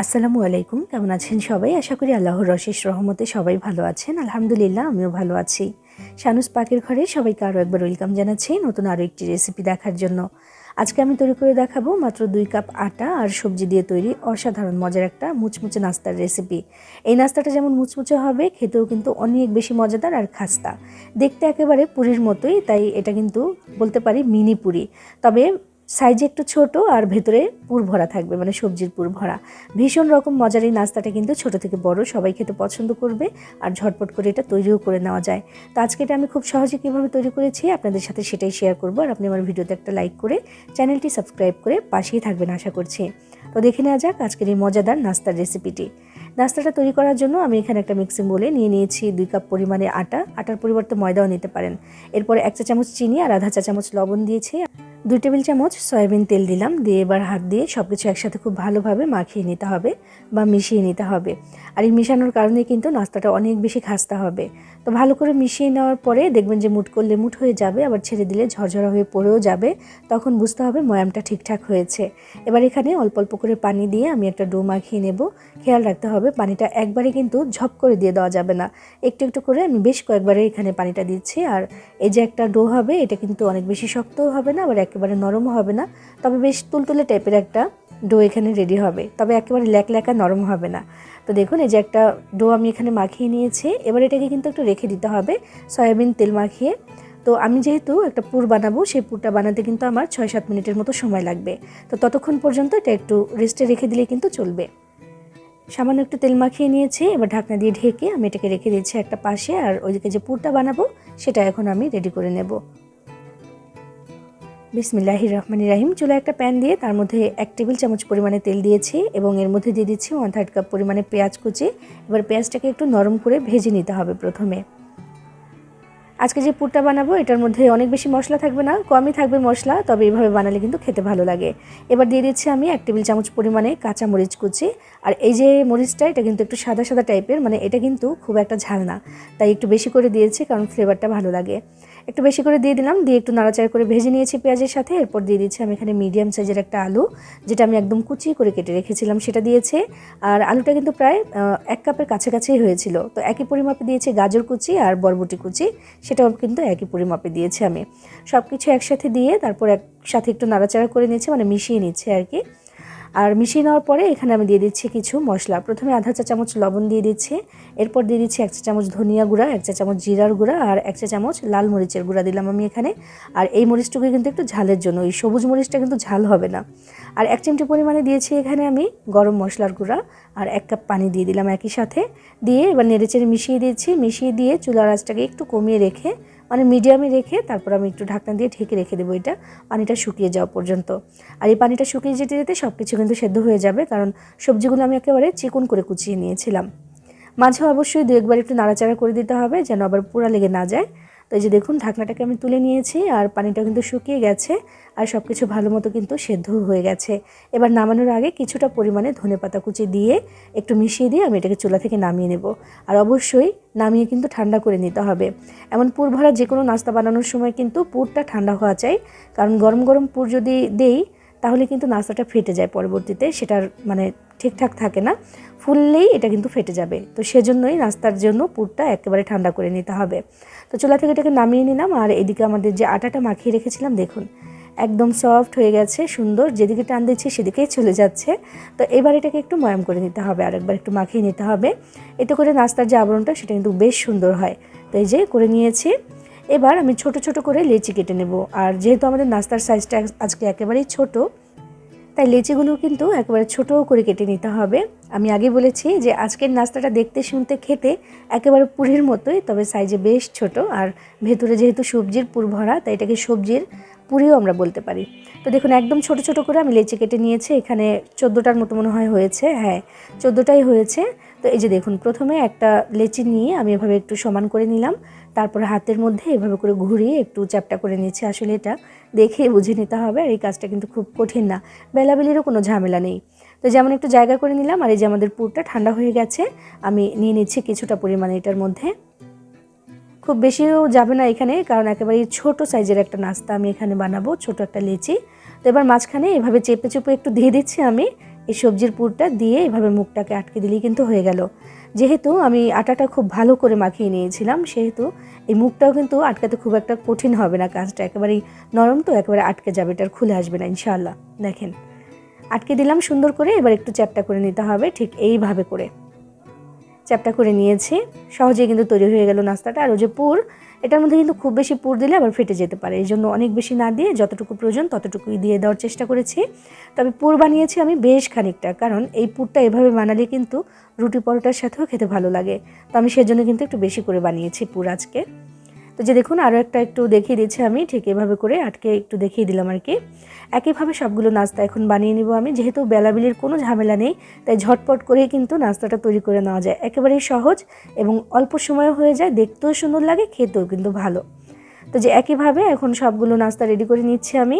আসসালামু আলাইকুম, কেমন আছেন সবাই? আশা করি আল্লাহর রশেষ রহমতে সবাই ভালো আছেন। আলহামদুলিল্লাহ, আমিও ভালো আছি। শানুস পাকের ঘরে সবাইকে আরও একবার ওয়েলকাম জানাচ্ছি নতুন আরও একটি রেসিপি দেখার জন্য। আজকে আমি তৈরি করে দেখাবো মাত্র দুই কাপ আটা আর সবজি দিয়ে তৈরি অসাধারণ মজার একটা মুচমুচে নাস্তার রেসিপি এই নাস্তাটা যেমন মুচমুচে হবে, খেতেও কিন্তু অনেক বেশি মজাদার আর খাস্তা। দেখতে একেবারে পুরীর মতোই, তাই এটা কিন্তু বলতে পারি মিনি পুরি। তবে সাইজে একটু ছোট আর ভেতরে পুর ভরা থাকবে মানে সবজির পুর ভরা। ভীষণ রকম মজার এই নাস্তাটা কিন্তু ছোট থেকে বড়, সবাই খেতে পছন্দ করবে আর ঝটপট করে এটা তৈরিও করে নেওয়া যায়। তো আজকে এটা আমি খুব সহজে কীভাবে তৈরি করেছি আপনাদের সাথে সেটাই শেয়ার করব আর আপনি আমার ভিডিওতে একটা লাইক করে চ্যানেলটি সাবস্ক্রাইব করে পাশেই থাকবেন আশা করছি। তো দেখে নেওয়া যাক আজকের এই মজাদার নাস্তার রেসিপিটি নাস্তাটা তৈরি করার জন্য আমি এখানে একটা মিক্সিং বলে নিয়ে নিয়েছি দুই কাপ পরিমাণে আটা। আটার পরিবর্তে ময়দাও নিতে পারেন। এরপরে এক চা চামচ চিনি আর আধা চা চামচ লবণ দিয়েছি। দুই টেবিল চামচ সয়াবিন তেল দিলাম। দিয়ে এবার হাত দিয়ে সব কিছু একসাথে খুব ভালোভাবে মাখিয়ে নিতে হবে বা মিশিয়ে নিতে হবে। আর এই মিশানোর কারণে কিন্তু নাস্তাটা অনেক বেশি খাস্তা হবে। তো ভালো করে মিশিয়ে নেওয়ার পরে দেখবেন যে মুট করলে মুট হয়ে যাবে, আবার ছেড়ে দিলে ঝরঝরা হয়ে পড়েও যাবে। তখন বুঝতে হবে ময়ামটা ঠিকঠাক হয়েছে। এবার এখানে অল্প অল্প করে পানি দিয়ে আমি একটা ডো মাখিয়ে নেব। খেয়াল রাখতে হবে পানিটা একবারে কিন্তু ঝপ করে দিয়ে দেওয়া যাবে না। একটু একটু করে আমি বেশ কয়েকবারে এখানে পানিটা দিচ্ছি। আর এই যে একটা ডো হবে, এটা কিন্তু অনেক বেশি শক্তও হবে না, আবার একেবারে নরমও হবে না, তবে বেশ তুলতুলে টাইপের একটা ডো এখানে রেডি হবে। তবে একেবারে ল্যাকল্যাকা নরম হবে না। তো দেখুন, এই যে একটা ডো আমি এখানে মাখিয়ে নিয়েছি। এবার এটাকে কিন্তু একটু রেখে দিতে হবে, সয়াবিন তেল মাখিয়ে। তো আমি যেহেতু একটা পুর বানাবো, সেই পুরটা বানাতে কিন্তু আমার ছয় সাত মিনিটের মতো সময় লাগবে। তো ততক্ষণ পর্যন্ত এটা একটু রেস্টে রেখে দিলে কিন্তু চলবে। সামান্য একটু তেল মাখিয়ে নিয়েছি, এবার ঢাকনা দিয়ে ঢেকে আমি এটাকে রেখে দিচ্ছি একটা পাশে, আর ওইদিকে যে পুরটা বানাবো, সেটা এখন আমি রেডি করে নেব। বিসমিল্লাহির রহমানির রাহিম। চুলা একটা প্যান দিয়ে তার মধ্যে এক টেবিল চামচ পরিমাণে তেল দিয়েছি এবং এর মধ্যে দিয়ে দিচ্ছি ওয়ান থার্ড কাপ পরিমাণে পেঁয়াজ কুচি। এবার পেঁয়াজটাকে একটু নরম করে ভেজে নিতে হবে প্রথমে। আজকে যে পুরটা বানাবো, এটার মধ্যে অনেক বেশি মশলা থাকবে না, কমই থাকবে মশলা, তবে এইভাবে বানালে কিন্তু খেতে ভালো লাগে। এবার দিয়ে দিচ্ছি আমি এক টেবিল চামচ পরিমাণে কাঁচা মরিচ কুচি। আর এই যে মরিচটা, এটা কিন্তু একটু সাদা সাদা টাইপের মানে এটা কিন্তু খুব একটা ঝাল না। তাই একটু বেশি করে দিয়েছি, কারণ ফ্লেভারটা ভালো লাগে। একটু বেশি করে দিয়ে দিলাম, দিয়ে একটু নাড়াচাড়া করে ভেজে নিয়েছি পেঁয়াজের সাথে। এরপর দিয়ে দিচ্ছি আমি এখানে মিডিয়াম সাইজের একটা আলু, যেটা আমি একদম কুচি করে কেটে রেখেছিলাম, সেটা দিয়েছে। আর আলুটা কিন্তু প্রায় এক কাপের কাছাকাছিই হয়েছিল। তো একই পরিমাপে দিয়েছি গাজর কুচি আর বরবটি কুচি, সেটাও কিন্তু একই পরিমাপে দিয়েছি আমি। সব কিছু একসাথে দিয়ে তারপর একসাথে একটু নাড়াচাড়া করে নিচ্ছে মানে মিশিয়ে নিচ্ছে আর কি। আর মিশিয়ে নেওয়ার পরে এখানে আমি দিয়ে দিচ্ছি কিছু মশলা। প্রথমে আধা চা চামচ লবণ দিয়ে দিচ্ছি। এরপর দিয়ে দিচ্ছি এক চা চামচ ধনিয়া গুঁড়া, এক চা চামচ জিরার গুঁড়া আর এক চা চামচ লাল মরিচের গুঁড়া দিলাম আমি এখানে। আর এই মরিচটুকু কিন্তু একটু ঝালের জন্য, এই সবুজ মরিচটা কিন্তু ঝাল হবে না। আর এক চিমটি পরিমাণে দিয়েছি এখানে আমি গরম মশলার গুঁড়া আর এক কাপ পানি দিয়ে দিলাম একই সাথে। দিয়ে এবার নেড়েচেড়ে মিশিয়ে দিয়েছি। মিশিয়ে দিয়ে চুলার আঁচটাকে একটু কমিয়ে রেখে মানে মিডিয়ামে রেখে তারপর আমি একটু ঢাকনা দিয়ে ঢেকে রেখে দেবো এটা পানিটা শুকিয়ে যাওয়া পর্যন্ত। আর এই পানিটা শুকিয়ে যেতে যেতে সব কিছু কিন্তু সেদ্ধ হয়ে যাবে, কারণ সবজিগুলো আমি একেবারে চিকন করে কুচিয়ে নিয়েছিলাম। মাঝে অবশ্যই দু একবার একটু নাড়াচাড়া করে দিতে হবে যেন আবার পোড়া লেগে না যায়। তো এই যে দেখুন, ঢাকনাটাকে আমি তুলে নিয়েছি আর পানিটা কিন্তু শুকিয়ে গেছে আর সব কিছু ভালো মতো কিন্তু সেদ্ধ হয়ে গেছে। এবার নামানোর আগে কিছুটা পরিমাণে ধনে পাতা কুচি দিয়ে একটু মিশিয়ে দিয়ে আমি এটাকে চুলা থেকে নামিয়ে নেব। আর অবশ্যই নামিয়ে কিন্তু ঠান্ডা করে নিতে হবে। এমন পুর ভরা যে কোনো নাস্তা বানানোর সময় কিন্তু পুরটা ঠান্ডা হওয়া চাই। কারণ গরম গরম পুর যদি দেই তাহলে কিন্তু নাস্তাটা ফেটে যায় পরবর্তীতে, সেটার মানে ঠিকঠাক থাকে না। ফুললেই এটা কিন্তু ফেটে যাবে। তো সেজন্যই নাস্তার জন্য পুরটা একেবারে ঠান্ডা করে নিতে হবে। তো চুলা থেকে এটাকে নামিয়ে নিলাম, আর এদিকে আমাদের যে আটাটা মাখিয়ে রেখেছিলাম, দেখুন, একদম সফট হয়ে গেছে, সুন্দর। যেদিকে টান দিচ্ছি, সেদিকেই চলে যাচ্ছে। তো এবার এটাকে একটু ময়াম করে নিতে হবে, আর একবার একটু মাখিয়ে নিতে হবে। এতে করে নাস্তার যে আবরণটা, সেটা কিন্তু বেশ সুন্দর হয়। তো এই যে করে নিয়েছি। এবার আমি ছোট ছোট করে লেচি কেটে নেব। আর যেহেতু আমাদের নাস্তার সাইজটা আজকে একেবারেই ছোট, তাই লেচিগুলো কিন্তু একেবারে ছোটো করে কেটে নিতে হবে। আমি আগে বলেছি যে আজকের নাস্তাটা দেখতে, শুনতে, খেতে একেবারে পুরীর মতোই, তবে সাইজে বেশ ছোট। আর ভেতরে যেহেতু সবজির পুর ভরা, তাই এটাকে সবজির পুরিও আমরা বলতে পারি। তো দেখুন, একদম ছোট ছোট করে আমি লেচি কেটে নিয়েছি, এখানে চোদ্দোটার মতো মনে হয় হয়েছে। হ্যাঁ চোদ্দোটাই হয়েছে। তো এই যে দেখুন, প্রথমে একটা লেচি নিয়ে আমি এভাবে একটু সমান করে নিলাম। তারপরে হাতের মধ্যে এভাবে করে ঘুরিয়ে একটু চ্যাপটা করে নিচ্ছি আসলে এটা দেখে বুঝে নিতে হবে আর এই কাজটা কিন্তু খুব কঠিন না। বেলাবেলিরও কোনো ঝামেলা নেই। তো যেমন একটু জায়গা করে নিলাম আর এই যে আমাদের পুরটা ঠান্ডা হয়ে গেছে, আমি নিয়ে নিচ্ছি কিছুটা পরিমাণে এটার মধ্যে। খুব বেশিও যাবে না এখানে, কারণ একেবারে ছোট সাইজের একটা নাস্তা আমি এখানে বানাবো, ছোট একটা লেচি। তো এবার মাঝখানে এভাবে চেপে চেপে একটু দিয়ে দিচ্ছি আমি, এই সবজির পুরটা দিয়ে এভাবে মুখটাকে আটকে দিলেই কিন্তু হয়ে গেল। যেহেতু আমি আটাটা খুব ভালো করে মাখিয়ে নিয়েছিলাম, সেহেতু এই মুখটাও কিন্তু আটকাতে খুব একটা কঠিন হবে না কাজটা, একেবারেই নরম তো একেবারে আটকে যাবে, এটার খুলে আসবে না, ইনশাআল্লাহ। দেখেন, আটকে দিলাম সুন্দর করে, এবার একটু চ্যাপটা করে নিতে হবে, ঠিক এইভাবে করে। চ্যাপটা করে নিয়েছি। সহজেই কিন্তু তৈরি হয়ে গেল নাস্তাটা। আর ওই যে পুর, এটার মধ্যে কিন্তু খুব বেশি পুর দিলে আবার ফেটে যেতে পারে। এই জন্য অনেক বেশি না দিয়ে যতটুকু প্রয়োজন ততটুকুই দিয়ে দেওয়ার চেষ্টা করেছি। তবে পুর বানিয়েছি আমি বেশ খানিকটা, কারণ এই পুরটা এভাবে বানালে কিন্তু রুটি পরোটার সাথেও খেতে ভালো লাগে। তো আমি সেজন্য কিন্তু একটু বেশি করে বানিয়েছি পুর আজকে। যে দেখুন আরও একটা একটু দেখিয়ে দিচ্ছি আমি। ঠিক এভাবে করে আটকে একটু দেখিয়ে দিলাম আর কি। একইভাবে সবগুলো নাস্তা এখন বানিয়ে নিব আমি। যেহেতু বেলাবিলির কোনো ঝামেলা নেই, তাই ঝটপট করেই কিন্তু নাস্তাটা তৈরি করে নেওয়া যায়। একেবারেই সহজ এবং অল্প সময়ে হয়ে যায়। দেখতেও সুন্দর লাগে, খেতেও কিন্তু ভালো। তো যে একইভাবে এখন সবগুলো নাস্তা রেডি করে নিচ্ছি আমি।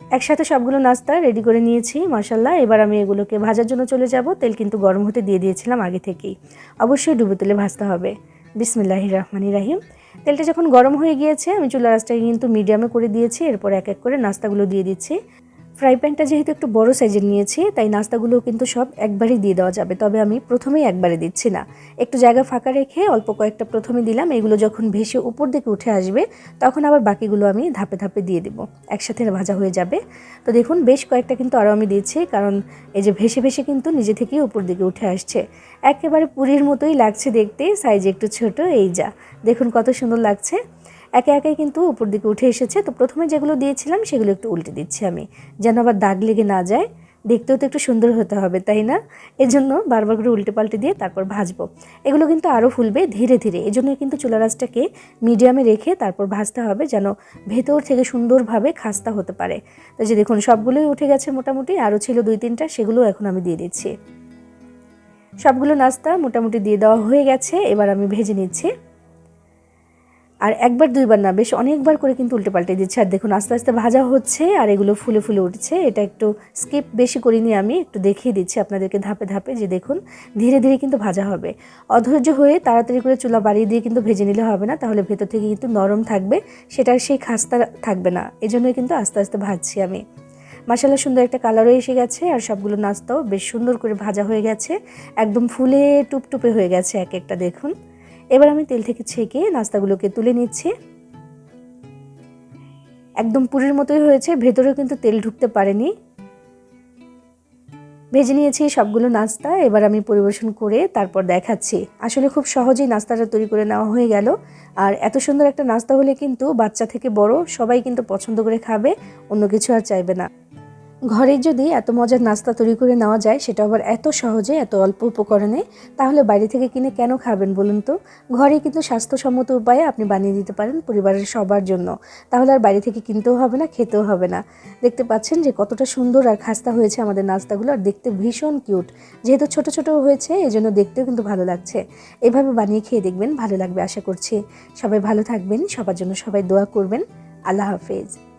একসাথে সবগুলো নাস্তা রেডি করে নিয়েছি মাসাল্লাহ এবার আমি এগুলোকে ভাজার জন্য চলে যাব। তেল কিন্তু গরম হতে দিয়ে দিয়েছিলাম আগে থেকেই। অবশ্যই ডুবো তেলে ভাজতে হবে। বিসমিল্লাহির রহমানি রাহিম। তেলটা যখন গরম হয়ে গিয়েছে, আমি চুলা আঁচটাকে কিন্তু মিডিয়ামে করে দিয়েছি, এরপর এক এক করে নাস্তাগুলো দিয়ে দিচ্ছি। ফ্রাই প্যানটা যেহেতু একটু বড় সাইজের নিয়েছি, তাই নাস্তাগুলো কিন্তু সব একবারেই দিয়ে দেওয়া যাবে। তবে আমি প্রথমেই একবারে দিচ্ছি না। একটু জায়গা ফাঁকা রেখে অল্প কয়েকটা প্রথমে দিলাম, এগুলো যখন ভেসে উপর দিকে উঠে আসবে, তখন আবার বাকিগুলো আমি ধাপে ধাপে দিয়ে দিব। একসাথে ভাজা হয়ে যাবে। তো দেখুন, বেশ কয়েকটা কিন্তু আরও আমি দিচ্ছি কারণ এই যে ভেসে ভেসে কিন্তু নিজে থেকেই উপর দিকে উঠে আসছে। একেবারে পুরীর মতোই লাগছে দেখতে, সাইজ একটু ছোট, এই যা। দেখুন কত সুন্দর লাগছে। একে একে কিন্তু উপর দিকে উঠে এসেছে। তো প্রথমে যেগুলো দিয়েছিলাম, সেগুলো একটু উল্টে দিচ্ছি আমি। যেন আবার দাগ লেগে না যায়। দেখতেও তো একটু সুন্দর হতে হবে, তাই না? এজন্য বারবার করে উল্টে পাল্টে দিয়ে তারপর ভাজবো। এগুলো কিন্তু আরও ফুলবে ধীরে ধীরে। এজন্য কিন্তু চুলা রাসটাকে মিডিয়ামে রেখে তারপর ভাজতে হবে যেন ভেতর থেকে সুন্দরভাবে খাস্তা হতে পারে। তো যে দেখুন, সবগুলোই উঠে গেছে মোটামুটি। আরও ছিল দুই, তিনটা, সেগুলো এখন আমি দিয়ে দিচ্ছি। সবগুলো নাস্তা মোটামুটি দিয়ে দেওয়া হয়ে গেছে। এবার আমি ভেজে নিচ্ছি। আর একবার, দুইবার না, বেশ অনেকবার করে কিন্তু উল্টে পাল্টে দিচ্ছে আর দেখুন, আস্তে আস্তে ভাজা হচ্ছে আর এগুলো ফুলে ফুলে উঠছে। এটা একটু স্কিপ বেশি করিনি আমি, একটু দেখিয়ে দিচ্ছি আপনাদেরকে ধাপে ধাপে যে দেখুন, ধীরে ধীরে কিন্তু ভাজা হবে। অধৈর্য হয়ে তাড়াতাড়ি করে চুলা বাড়িয়ে দিয়ে কিন্তু ভেজে নিলে হবে না, তাহলে ভেতর থেকে কিন্তু নরম থাকবে সেটার সেই খাস্তা থাকবে না। এজন্যই কিন্তু আস্তে আস্তে ভাজছি আমি। মাসালা সুন্দর একটা কালারও এসে গেছে আর সবগুলো নাস্তাও বেশ সুন্দর করে ভাজা হয়ে গেছে। একদম ফুলে টুপটুপে হয়ে গেছে এক একটা, দেখুন। এবার আমি তেল থেকে ছেঁকে নাস্তাগুলোকে তুলে নিচ্ছি। একদম পুরের মতোই হয়েছে, ভেতরেও কিন্তু তেল ঢুকতে পারেনি। ভেজে নিয়েছি সবগুলো নাস্তা, এবার আমি পরিবেশন করে তারপর দেখাচ্ছি। আসলে খুব সহজেই নাস্তাটা তৈরি করে নেওয়া হয়ে গেল। আর এত সুন্দর একটা নাস্তা হলে কিন্তু বাচ্চা থেকে বড় সবাই কিন্তু পছন্দ করে খাবে, অন্য কিছু আর চাইবে না। ঘরে যদি এত মজার নাস্তা তৈরি করে নেওয়া যায়, সেটা আবার এত সহজে, এত অল্প উপকরণে, তাহলে বাইরে থেকে কিনে কেন খাবেন বলুন তো? ঘরে কিন্তু স্বাস্থ্যসম্মত উপায়ে আপনি বানিয়ে দিতে পারেন পরিবারের সবার জন্য। তাহলে আর বাইরে থেকে কিনতেও হবে না, খেতেও হবে না। দেখতে পাচ্ছেন যে কতটা সুন্দর আর খাস্তা হয়েছে আমাদের নাস্তাগুলো, আর দেখতে ভীষণ কিউট। যেহেতু ছোট ছোট হয়েছে এই জন্য দেখতেও কিন্তু ভালো লাগছে। এভাবে বানিয়ে খেয়ে দেখবেন, ভালো লাগবে আশা করছি। সবাই ভালো থাকবেন, সবার জন্য সবাই দোয়া করবেন। আল্লাহ হাফেজ।